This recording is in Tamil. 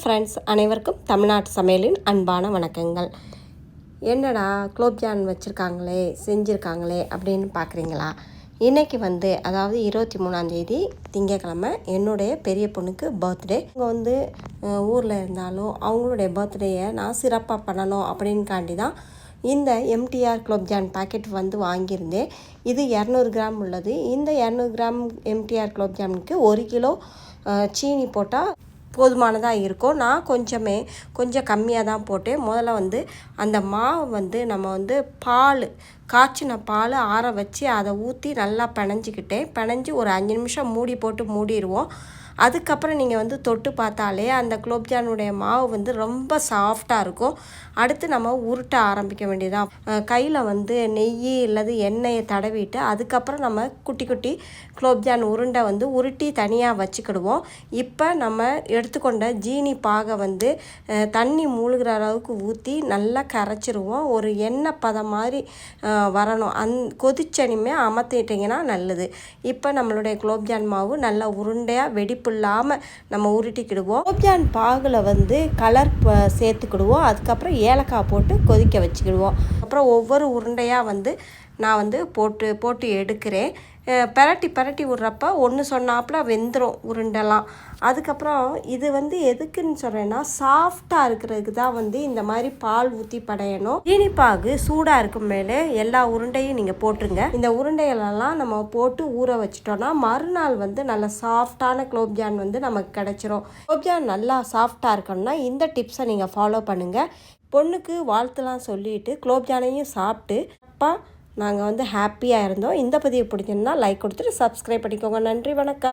ஃப்ரெண்ட்ஸ் அனைவருக்கும் தமிழ்நாட்டு சமையலின் அன்பான வணக்கங்கள். என்னடா குலோப்ஜான் வச்சுருக்காங்களே செஞ்சுருக்காங்களே அப்படின்னு பார்க்குறீங்களா இன்றைக்கி வந்து அதாவது இருபத்தி மூணாந்தேதி திங்கக்கிழமை என்னுடைய பெரிய பொண்ணுக்கு பர்த்டே இங்கே வந்து ஊரில் இருந்தாலும் அவங்களுடைய பர்த்டேயை நான் சிறப்பாக பண்ணணும் அப்படின்காண்டி தான் இந்த எம்டிஆர் குலோப்ஜான் பாக்கெட் வந்து வாங்கியிருந்தேன். இது இரநூறு கிராம் உள்ளது. இந்த இரநூறு கிராம் எம்டிஆர் குலோப்ஜாமுக்கு ஒரு கிலோ சீனி போட்டால் போதுமானதாக இருக்கும் நான் கொஞ்சமே கொஞ்சம் கம்மியாக தான் போட்டேன். முதல்ல வந்து அந்த மாவு வந்து நம்ம வந்து பால் காய்ச்சின பால் ஆற வச்சு அதை ஊற்றி நல்லா பிணைஞ்சிக்கிட்டேன். பிணைஞ்சு ஒரு அஞ்சு நிமிஷம் மூடி போட்டு மூடிடுவோம். அதுக்கப்புறம் நீங்கள் வந்து தொட்டு பார்த்தாலே அந்த குலோப்ஜானுடைய மாவு வந்து ரொம்ப சாஃப்டாக இருக்கும். அடுத்து நம்ம உருட்ட ஆரம்பிக்க வேண்டியதான் கையில் வந்து நெய் இல்லது எண்ணெயை தடவிட்டு அதுக்கப்புறம் நம்ம குட்டி குட்டி குலோப்ஜான் உருண்டை வந்து உருட்டி தனியாக வச்சுக்கிடுவோம். இப்போ நம்ம எடுத்துக்கொண்ட ஜீனி பாகை வந்து தண்ணி மூழ்கிற அளவுக்கு ஊற்றி நல்லா கரைச்சிருவோம். ஒரு எண்ணெய் பதம் மாதிரி வரணும். அந் கொதிச்சனிமே அமர்த்திட்டிங்கன்னா நல்லது. இப்போ நம்மளுடைய குலோப்ஜான் மாவு நல்லா உருண்டையாக வெடிப்பு இல்லாமல் நம்ம உருட்டிக்கிடுவோம். குலோப்ஜான் பாகில் வந்து கலர் சேர்த்துக்கிடுவோம். அதுக்கப்புறம் ஏலக்காய் போட்டு கொதிக்க வச்சுக்கிடுவோம். அப்புறம் ஒவ்வொரு உருண்டையாக வந்து நான் வந்து போட்டு போட்டு எடுக்கிறேன். பிரட்டி பிரட்டி விட்றப்ப ஒன்று சொன்னாப்புல வெந்துடும் உருண்டெல்லாம். அதுக்கப்புறம் இது வந்து எதுக்குன்னு சொல்கிறேன்னா சாஃப்டாக இருக்கிறதுக்கு தான் வந்து இந்த மாதிரி பால் ஊற்றி படையணும். இனிப்பாகு சூடாக இருக்கும் மேலே எல்லா உருண்டையும் நீங்கள் போட்டுருங்க. இந்த உருண்டைகளெல்லாம் நம்ம போட்டு ஊற வச்சிட்டோன்னா மறுநாள் வந்து நல்ல சாஃப்டான குலோப்ஜான் வந்து நமக்கு கிடச்சிரும். குலோப்ஜான் நல்லா சாஃப்டாக இருக்கணும்னா இந்த டிப்ஸை நீங்கள் ஃபாலோ பண்ணுங்கள் பொண்ணுக்கு வாழ்த்துலாம் சொல்லிட்டு குலோப்ஜானையும் சாப்பிட்டு அப்பா நாங்கள் வந்து ஹாப்பியாக இருந்தோம். இந்த பதிவு பிடிச்சிருந்தால் லைக் கொடுத்துட்டு சப்ஸ்கிரைப் பண்ணிக்கோங்க. நன்றி வணக்கம்.